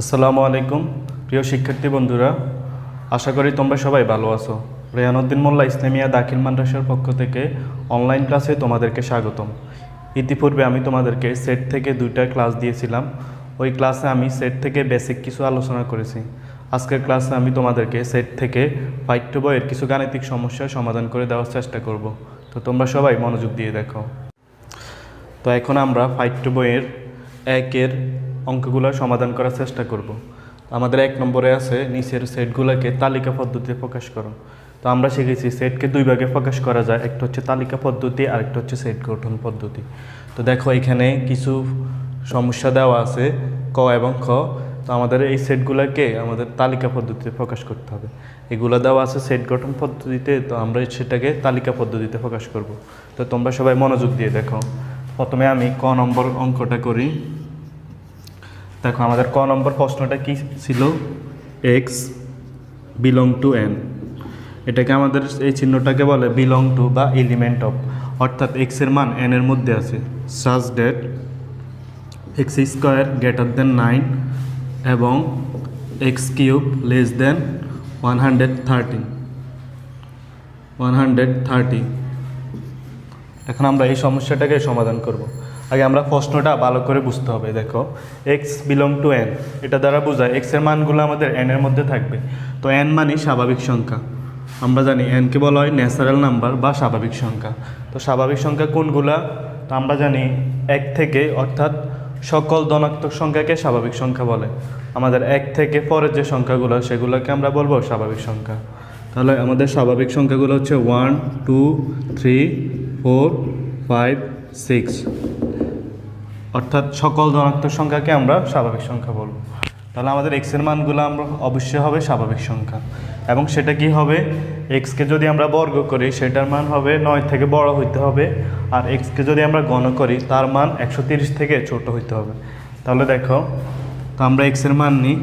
আসসালামু আলাইকুম, প্রিয় শিক্ষার্থী বন্ধুরা। আশা করি তোমরা সবাই ভালো আছো। রেহানুদ্দিন মোল্লা ইসলামিয়া দাখিল মাদ্রাসার পক্ষ থেকে অনলাইন ক্লাসে তোমাদেরকে স্বাগতম। ইতিপূর্বে আমি তোমাদেরকে সেট থেকে দুইটা ক্লাস দিয়েছিলাম। ওই ক্লাসে আমি সেট থেকে বেসিক কিছু আলোচনা করেছি। আজকের ক্লাসে আমি তোমাদেরকে সেট থেকে পাঠ্য বইয়ের কিছু গাণিতিক সমস্যার সমাধান করে দেওয়ার চেষ্টা করব। তো তোমরা সবাই মনোযোগ দিয়ে দেখো। তো এখন আমরা পাঠ্য বইয়ের একের অঙ্কগুলো সমাধান করার চেষ্টা করব। আমাদের এক নম্বরে আছে, নিচের সেটগুলোকে তালিকা পদ্ধতিতে প্রকাশ করো। তো আমরা শিখেছি সেটকে দুই ভাগে প্রকাশ করা যায়, একটা হচ্ছে তালিকা পদ্ধতি আর একটা হচ্ছে সেট গঠন পদ্ধতি। তো দেখো এখানে কিছু সমস্যা দেওয়া আছে, ক এবং খ। তো আমাদের এই সেটগুলোকে আমাদের তালিকা পদ্ধতিতে প্রকাশ করতে হবে। এগুলো দেওয়া আছে সেট গঠন পদ্ধতিতে, তো আমরা সেটাকে তালিকা পদ্ধতিতে প্রকাশ করব। তো তোমরা সবাই মনোযোগ দিয়ে দেখো। প্রথমে আমি ক নম্বর অঙ্কটা করি। দেখো, আমাদের ক নম্বর প্রশ্নটা কি ছিল? এক্স বিলং টু এন এটাকে আমাদের এই চিহ্নটাকে বলে বিলং টু বা এলিমেন্ট অফ অর্থাৎ এক্সের মান এন এর মধ্যে আছে। Such that x square greater than nine এবং x cube less than one hundred thirty one hundred thirty এখন আমরা এই সমস্যাটাকে সমাধান করব। আগে আমরা প্রশ্নটা ভালো করে বুঝতে হবে, দেখো। এক্স বিলং টু এন এটা দ্বারা বোঝায় এক্সের মানগুলো আমাদের এন এর মধ্যে থাকবে। তো এন মানে স্বাভাবিক সংখ্যা। আমরা জানি এনকে বলা হয় ন্যাচারাল নাম্বার বা স্বাভাবিক সংখ্যা। তো স্বাভাবিক সংখ্যা কোনগুলা? তো আমরা জানি এক থেকে, অর্থাৎ সকল ধনাত্মক সংখ্যাকে স্বাভাবিক সংখ্যা বলে। আমাদের এক থেকে পরের যে সংখ্যাগুলো, সেগুলোকে আমরা বলব স্বাভাবিক সংখ্যা। তাহলে আমাদের স্বাভাবিক সংখ্যাগুলো হচ্ছে one two three four five six অর্থাৎ সকল ধনাত্মক সংখ্যাকে আমরা স্বাভাবিক সংখ্যা বলব। তাহলে আমাদের এক্সের মানগুলো আমরা অবশ্যই হবে স্বাভাবিক সংখ্যা। এবং সেটা কি হবে? এক্সকে যদি আমরা বর্গ করি, সেটার মান হবে নয় থেকে বড় হইতে হবে। আর এক্সকে যদি আমরা গণ করি, তার মান একশো থেকে ছোট হইতে হবে। তাহলে দেখো, তো আমরা এক্সের মান নিই।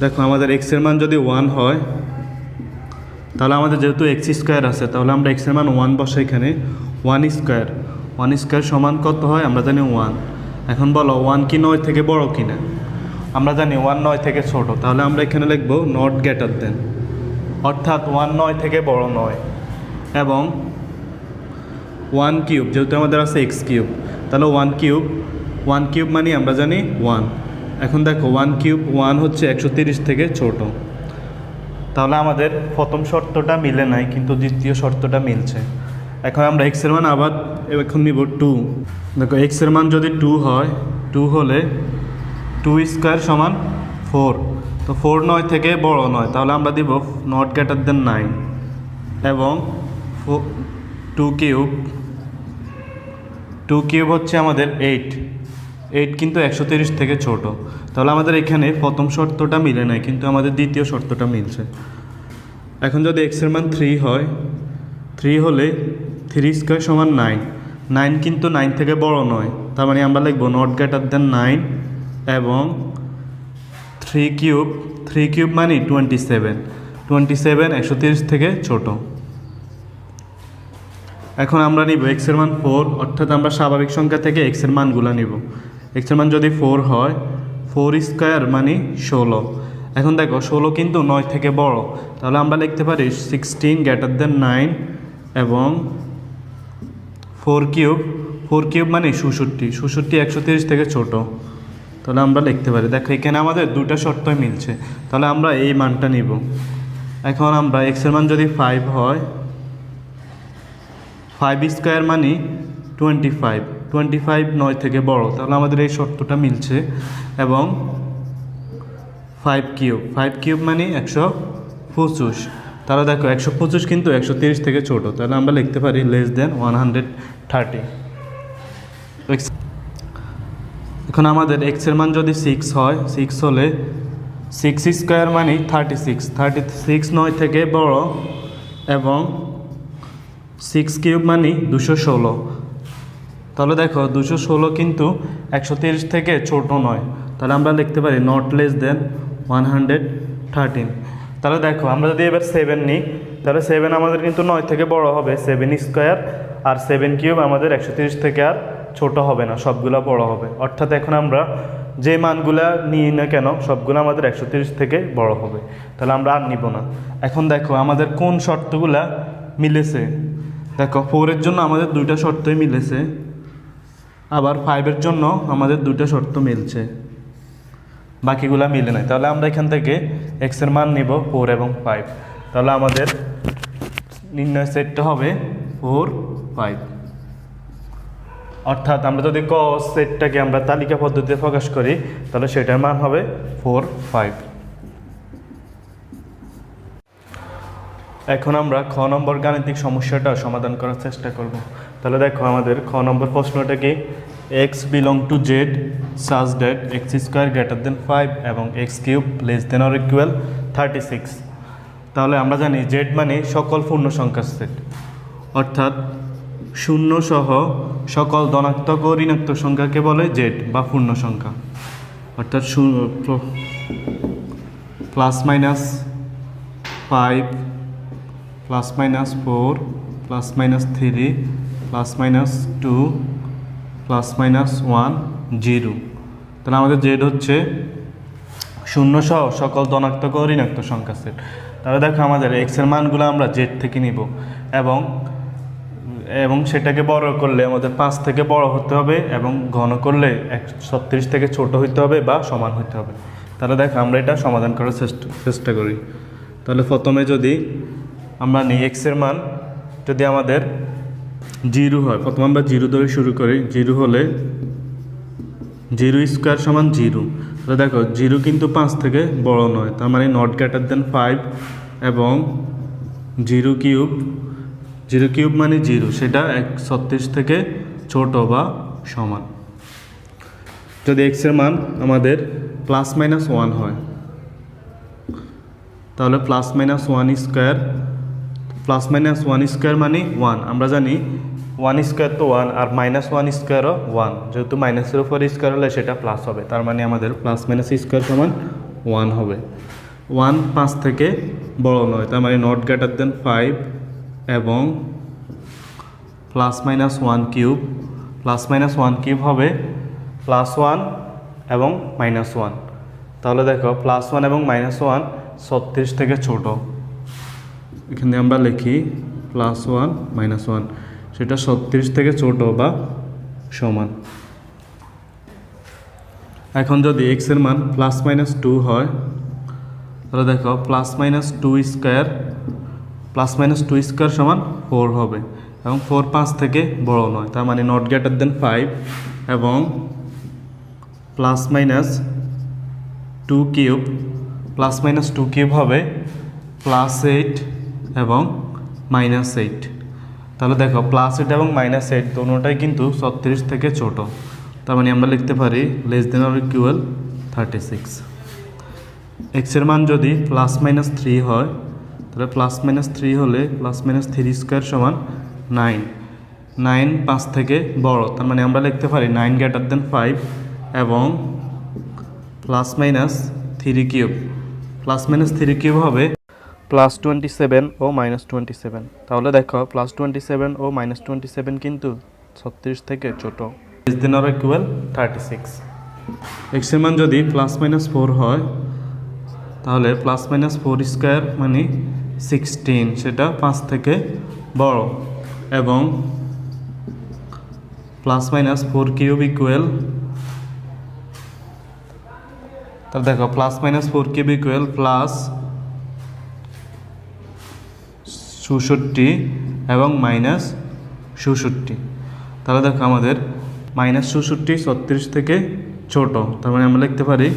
দেখো, আমাদের এক্সের মান যদি ওয়ান হয়, তাহলে আমাদের যেহেতু এক্স স্কোয়ার আছে, তাহলে আমরা এক্সের মান ওয়ান বসে এখানে। ওয়ান স্কোয়ার ওয়ান স্কোয়ার সমান কত হয়? আমরা জানি ওয়ান এখন বলো ওয়ান কি নয় থেকে বড় কিনা? আমরা জানি ওয়ান নয় থেকে ছোট, তাহলে আমরা এখানে লিখব নট গ্রেটার দেন অর্থাৎ ওয়ান নয় থেকে বড় নয়। এবং ওয়ান কিউব যেহেতু আমাদের আছে এক্স কিউব তাহলে ওয়ান কিউব ওয়ান কিউব মানে আমরা জানি ওয়ান এখন দেখো ওয়ান কিউব ওয়ান হচ্ছে একশো তিরিশ থেকে ছোটো। তাহলে আমাদের প্রথম শর্তটা মিলে নাই, কিন্তু দ্বিতীয় শর্তটা মিলছে। এখন আমরা এক্সের মান আবার এখন নিব টু দেখো এক্সের মান যদি টু হয় টু হলে টু স্কোয়ার সমান ফোর তো ফোর নয় থেকে বড় নয়, তাহলে আমরা দিব নট গ্রেটার দেন নাইন এবং টু কিউব টু কিউব হচ্ছে আমাদের এইট এইট কিন্তু একশো তিরিশ থেকে ছোট। তাহলে আমাদের এখানে প্রথম শর্তটা মিলে নাই, কিন্তু আমাদের দ্বিতীয় শর্তটা মিলছে। এখন যদি এক্সের মান থ্রি হয় থ্রি হলে থ্রি স্কোয়ার সমান নাইন নাইন কিন্তু নাইন থেকে বড় নয়। তার মানে আমরা লিখব নট গ্রেটার দেন নাইন এবং থ্রি কিউব থ্রি কিউব মানে টোয়েন্টি সেভেন টোয়েন্টি সেভেন একশো তিরিশ থেকে ছোটো। এখন আমরা নিব এক্সের মান ফোর অর্থাৎ আমরা স্বাভাবিক সংখ্যা থেকে এক্সের মানগুলো নিব। এক্সের মান যদি ফোর হয় ফোর স্কোয়ার মানে ষোলো। এখন দেখো, ষোলো কিন্তু নয় থেকে বড়। তাহলে আমরা লিখতে পারি সিক্সটিন গ্রেটার দেন নাইন এবং ফোর কিউব ফোর কিউব মানে ষষট্টি ষষট্টি একশো তিরিশ থেকে ছোটো। তাহলে আমরা লিখতে পারি, দেখো এখানে আমাদের দুটা শর্তই মিলছে। তাহলে আমরা এই মানটা নিব। এখন আমরা এক্সের মান যদি ফাইভ হয় ফাইভ স্কোয়ার মানে টোয়েন্টি ফাইভ টোয়েন্টি ফাইভ নয় থেকে বড়। তাহলে আমাদের এই শর্তটা মিলছে। এবং ফাইভ কিউব ফাইভ কিউব মানে একশো পঁচিশ। তাহলে দেখো একশো পঁচিশ কিন্তু একশো তিরিশ থেকে ছোটো। তাহলে আমরা লিখতে পারি less than one hundred thirty এখন আমাদের এক্সের মান যদি সিক্স হয় সিক্স হলে সিক্স স্কোয়ার মানে থার্টি সিক্স থার্টি সিক্স নয় থেকে বড় এবং সিক্স কিউব মানে দুশো ষোলো। তাহলে দেখো দুশো ষোলো কিন্তু একশো তিরিশ থেকে ছোট নয়। তাহলে আমরা লিখতে পারি not less than one hundred thirteen তাহলে দেখো, আমরা যদি এবার সেভেন নিই, তাহলে সেভেন আমাদের কিন্তু নয় থেকে বড় হবে সেভেন স্কোয়ার আর সেভেন কিউব আমাদের একশো তিরিশ থেকে আর ছোট হবে না, সবগুলো বড় হবে। অর্থাৎ এখন আমরা যে মানগুলা নিই না কেন, সবগুলো আমাদের একশো তিরিশ থেকে বড় হবে। তাহলে আমরা আর নিব না। এখন দেখো, আমাদের কোন শর্তগুলা মিলেছে? দেখো ফোরের জন্য আমাদের দুইটা শর্তই মিলেছে, আবার ফাইভের জন্য আমাদের দুইটা শর্ত মিলছে। বাকিগুলা মিলে নাই। তাহলে আমরা এখান থেকে এক্সের মান নিব ফোর এবং ফাইভ তাহলে আমাদের নির্ণয় সেটটা হবে ফোর ফাইভ অর্থাৎ আমরা যদি ক সেটটাকে আমরা তালিকা পদ্ধতিতে প্রকাশ করি, তাহলে সেটার মান হবে ফোর ফাইভ এখন আমরা খ নম্বর গাণিতিক সমস্যাটা সমাধান করার চেষ্টা করব। তাহলে দেখো আমাদের খ নম্বর প্রশ্নটা কি? X belong to Z such that x square greater than five এবং x cube less than or equal thirty six তাহলে আমরা জানি জেড মানে সকল পূর্ণ সংখ্যার সেট অর্থাৎ শূন্য সহ সকল ধনাত্মক ও ঋণাত্মক সংখ্যাকে বলে জেড বা পূর্ণ সংখ্যা। অর্থাৎ plus minus five plus minus four plus minus three plus minus two plus minus one zero. তাহলে আমাদের জেড হচ্ছে শূন্য সহ সকল ধনাত্মক ও ঋণাত্মক সংখ্যা সেট। তাহলে দেখো আমাদের এক্সের মানগুলো আমরা জেড থেকে নিব এবং এবং সেটাকে বড় করলে আমাদের পাঁচ থেকে বড় হতে হবে এবং ঘন করলে এক ছত্রিশ থেকে ছোট হইতে হবে বা সমান হইতে হবে। তাহলে দেখো আমরা এটা সমাধান করার চেষ্টা করি। তাহলে প্রথমে যদি আমরা নিই এক্সের মান, যদি আমাদের জিরো হয়। প্রথমে আমরা জিরো ধরে শুরু করি। জিরো হলে জিরো স্কোয়ার সমান জিরো। তাহলে দেখো, জিরো কিন্তু পাঁচ থেকে বড় নয়। তার মানে নট গ্রেটার দেন ফাইভ এবং জিরো কিউব জিরো কিউব মানে জিরো। সেটা এক ছত্রিশ থেকে ছোট বা সমান। যদি এক্সের মান আমাদের প্লাস মাইনাস ওয়ান হয়, তাহলে plus minus one square plus minus one square মানে ওয়ান আমরা জানি ওয়ান স্কোয়ার তো ওয়ান আর মাইনাস ওয়ান স্কোয়ারও ওয়ান যেহেতু মাইনাসের উপর স্কোয়ার হলে সেটা প্লাস হবে, তার মানে আমাদের প্লাস মাইনাস স্কোয়ার সমান ওয়ান হবে। ওয়ান পাঁচ থেকে বড় নয়, তার মানে নট গ্রেটার দেন ফাইভ এবং plus minus one cube plus minus one cube হবে প্লাস ওয়ান এবং মাইনাস ওয়ান তাহলে দেখো প্লাস ওয়ান এবং মাইনাস ওয়ান ছত্রিশ থেকে ছোট। এখানে আমরা লিখি প্লাস ওয়ান মাইনাস ওয়ান সেটা ছত্রিশ থেকে ছোট বা সমান। এখন যদি এক্সের মান প্লাস মাইনাস টু হয়, তাহলে দেখো plus minus two square plus minus two square সমান ফোর হবে এবং ফোর পাঁচ থেকে বড় নয়, তার মানে নট গ্রেটার দেন ফাইভ এবং plus minus two cube plus minus two cube হবে প্লাস এইট এবং মাইনাস এইট তাহলে দেখো প্লাস এইট এবং মাইনাস এইট দোনোটাই কিন্তু ছত্রিশ থেকে ছোট। তার মানে আমরা লিখতে পারি less than or equal thirty six এক্সের মান যদি প্লাস মাইনাস থ্রি হয়, তাহলে প্লাস মাইনাস থ্রি হলে প্লাস মাইনাস থ্রি স্কোয়ার সমান নাইন নাইন পাঁচ থেকে বড়, তার মানে আমরা লিখতে পারি নাইন গ্রেটার দেন ফাইভ এবং plus minus three cube plus minus three cube হবে প্লাস টোয়েন্টি সেভেন ও মাইনাস টোয়েন্টি সেভেন তাহলে দেখো প্লাস টোয়েন্টি সেভেন ও মাইনাস টোয়েন্টি সেভেন কিন্তু ছত্রিশ থেকে ছোট। ইস দিন আর ইকুয়াল থার্টি সিক্স এক্সের মান যদি প্লাস মাইনাস ফোর হয়, তাহলে প্লাস মাইনাস ফোর স্কোয়ার মানে সিক্সটিন সেটা পাঁচ থেকে বড়। এবং plus minus four cube equal তাহলে দেখো plus minus four cube equal plus চৌষট্টি এবং মাইনাস চৌষট্টি। তাহলে দেখো আমাদের মাইনাস চৌষট্টি ছত্রিশ থেকে ছোট, তার মানে আমরা লিখতে পারি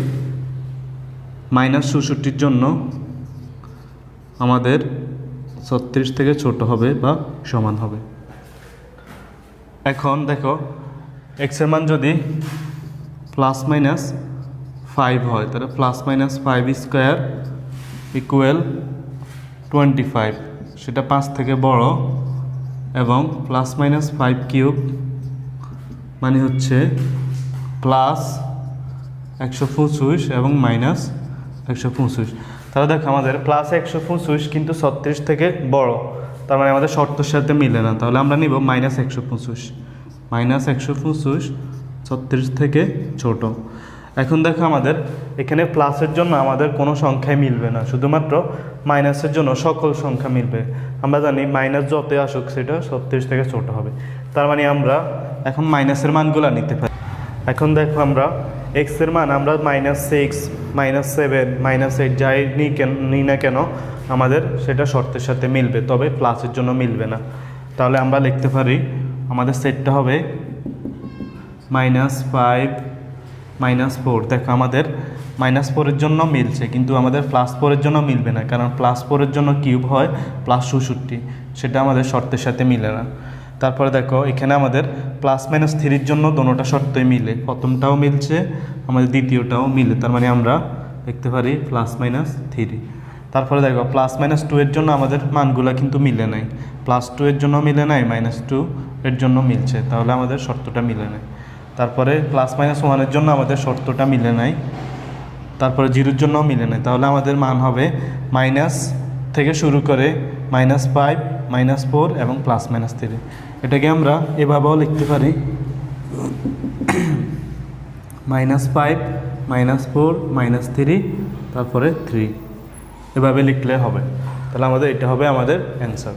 মাইনাস চৌষট্টির জন্য আমাদের ছত্রিশ থেকে ছোট হবে বা সমান হবে। এখন দেখো এক্সের মান যদি প্লাস মাইনাস ফাইভ হয়, তাহলে plus minus five square equal twenty five সেটা পাঁচ থেকে বড় এবং প্লাস মাইনাস ফাইভ কিউব মানে হচ্ছে প্লাস একশো পঁচিশ এবং মাইনাস একশো পঁচিশ। তাহলে দেখো আমাদের প্লাস একশো পঁচিশ কিন্তু ছত্রিশ থেকে বড়। তার মানে আমাদের শর্তের সাথে মিলে না। তাহলে আমরা নিব মাইনাস একশো পঁচিশ। মাইনাস একশো পঁচিশ ছত্রিশ থেকে ছোট। এখন দেখো আমাদের এখানে প্লাসের জন্য আমাদের কোনো সংখ্যায় মিলবে না। শুধুমাত্র মাইনাসের জন্য সকল সংখ্যা মিলবে। আমরা জানি মাইনাস যতই আসুক সেটা ছত্রিশ থেকে ছোট হবে। তার মানে আমরা এখন মাইনাসের মানগুলো নিতে পারি। এখন দেখো আমরা এক্সের মান, আমরা minus six minus seven minus eight যাই নিই কেন নিই না কেন, আমাদের সেটা শর্তের সাথে মিলবে, তবে প্লাসের জন্য মিলবে না। তাহলে আমরা লিখতে পারি, আমাদের সেটটা হবে মাইনাস ফাইভ মাইনাস ফোর দেখো আমাদের মাইনাস ফোরের জন্য মিলছে, কিন্তু আমাদের প্লাস ফোরের জন্য মিলবে না, কারণ প্লাস ফোরের জন্য কিউব হয় প্লাস চৌষট্টি, সেটা আমাদের শর্তের সাথে মিলে না। তারপরে দেখো, এখানে আমাদের প্লাস মাইনাস থ্রির জন্য দোনোটা শর্তই মিলে, প্রথমটাও মিলছে, আমাদের দ্বিতীয়টাও মিলে, তার মানে আমরা লিখতে পারি প্লাস মাইনাস থ্রি তারপরে দেখো প্লাস মাইনাস টু এর জন্য আমাদের মানগুলো কিন্তু মিলে নাই প্লাস টু এর জন্য মিলে নাই মাইনাস টু এর জন্য মিলছে, তাহলে আমাদের শর্তটা মিলে নাই। তারপরে প্লাস মাইনাস ওয়ানের জন্য আমাদের শর্তটা মিলে নাই তারপরে জিরোর জন্য মিলে নেয় তাহলে আমাদের মান হবে মাইনাস থেকে শুরু করে মাইনাস ফাইভ, মাইনাস ফোর এবং প্লাস মাইনাস থ্রি। এটাকে আমরা এভাবেও লিখতে পারি। Minus five, minus four, minus three, তারপরে থ্রি। এভাবে লিখলে হবে। তাহলে আমাদের এটা হবে আমাদের অ্যান্সার।